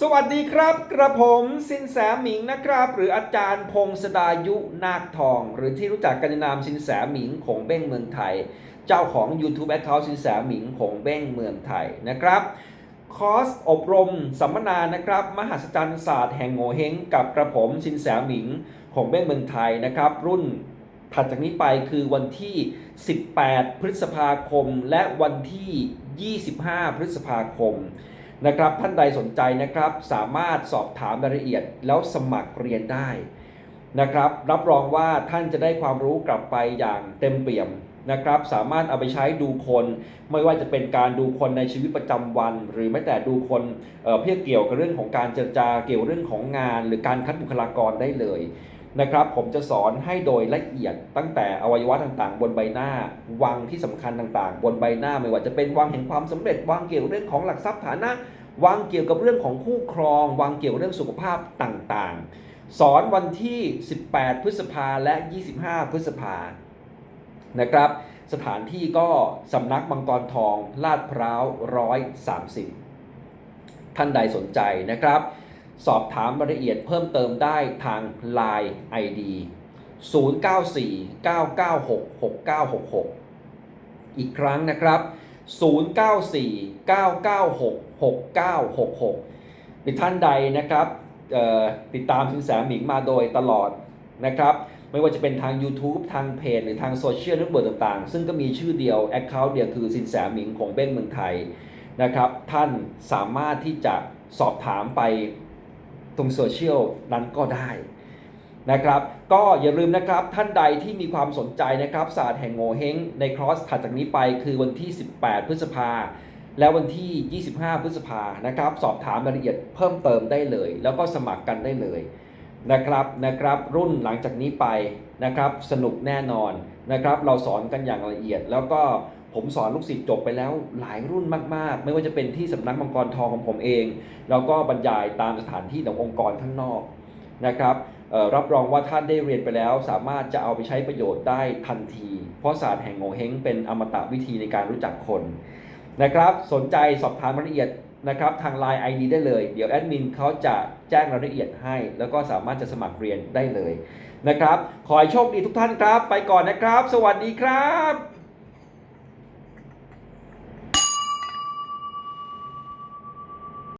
สวัสดีครับ กระผมสินแสหมิงนะครับ หรืออาจารย์พงศดายุนาคทอง หรือที่รู้จักกันในนามสินแสหมิงของเบ้งเมืองไทย เจ้าของ YouTube Account สินแสหมิงของเบ้งเมืองไทยนะครับคอร์สอบรมสัมมนานะครับ มหัศจรรย์ศาสตร์แห่งโงเฮงกับกระผมสินแสหมิงของเบ้งเมืองไทยนะครับ รุ่นถัดจากนี้ไปคือวันที่ 18 พฤษภาคม และวันที่ 25 พฤษภาคม นะครับท่านใดสนใจนะครับสามารถสอบถามรายละเอียดแล้วสมัครเรียนได้นะครับ รับรองว่าท่านจะได้ความรู้กลับไปอย่างเต็มเปี่ยมนะครับ สามารถเอาไปใช้ดูคน ไม่ว่าจะเป็นการดูคนในชีวิตประจำวัน หรือแม้แต่ดูคนเอ่อเพื่อเกี่ยวกับเรื่องของการเจรจาเกี่ยวเรื่องของงาน หรือการคัดบุคลากรได้เลย นะครับ ผมจะสอนให้โดยละเอียดตั้งแต่อวัยวะต่างๆ บนใบหน้า วังที่สำคัญต่างๆ บนใบหน้าไม่ว่าจะเป็นวังแห่งความสำเร็จ วังเกี่ยวเรื่องของหลักทรัพย์ฐานะวางเกี่ยวกับเรื่องของคู่ครองวางเกี่ยวกับเรื่องสุขภาพต่างๆ สอนวันที่ 18 พฤษภาและ 25 พฤษภานะครับ สถานที่ก็สำนักมังกรทอง ลาดพร้าว 130 ท่านใดสนใจนะครับ สอบถามรายละเอียดเพิ่มเติมได้ทาง Line ID 0949966966 อีกครั้งนะครับ 0949966966 หรือท่านใดนะครับติดตามสินแสหมิงมาโดยตลอดนะครับ ไม่ว่าจะเป็นทาง YouTube ทางเพจหรือทางโซเชียลเน็ตเวิร์กต่างๆ ซึ่งก็มีชื่อเดียว Account เดียวคือสินแสหมิงของเบ้งเมืองไทยนะครับ ท่านสามารถที่จะสอบถามไป ตรงโซเชียลนั้นก็ได้นะครับ ก็อย่าลืมนะครับท่านใดที่มีความสนใจนะครับศาสตร์แห่งโงเฮงในครอสถัดจากนี้ไปคือวันที่ 18 พฤษภาและวันที่ 25 พฤษภานะครับ สอบถามรายละเอียดเพิ่มเติมได้เลย แล้วก็สมัครกันได้เลยนะครับนะครับรุ่นหลังจากนี้ไปนะครับสนุกแน่นอนนะครับ เราสอนกันอย่างละเอียดแล้วก็ ผมสอนลูกศิษย์จบไปแล้วหลายรุ่นมาก ๆ ไม่ว่าจะเป็นที่สำนักมังกรทองของผมเอง แล้วก็บรรยายตามสถานที่ขององค์กรข้างนอกนะครับรับรองว่าท่านได้เรียนไปแล้ว สามารถจะเอาไปใช้ประโยชน์ได้ทันที เพราะศาสตร์แห่งโงเฮงเป็นอมตะวิธีในการรู้จักคนนะครับ สนใจสอบถามรายละเอียดนะครับทาง Line ID ได้เลย เดี๋ยวแอดมินเขาจะแจ้งรายละเอียดให้ แล้วก็สามารถจะสมัครเรียนได้เลยนะครับ ขอให้โชคดีทุกท่านครับ ไปก่อนนะครับ สวัสดีครับ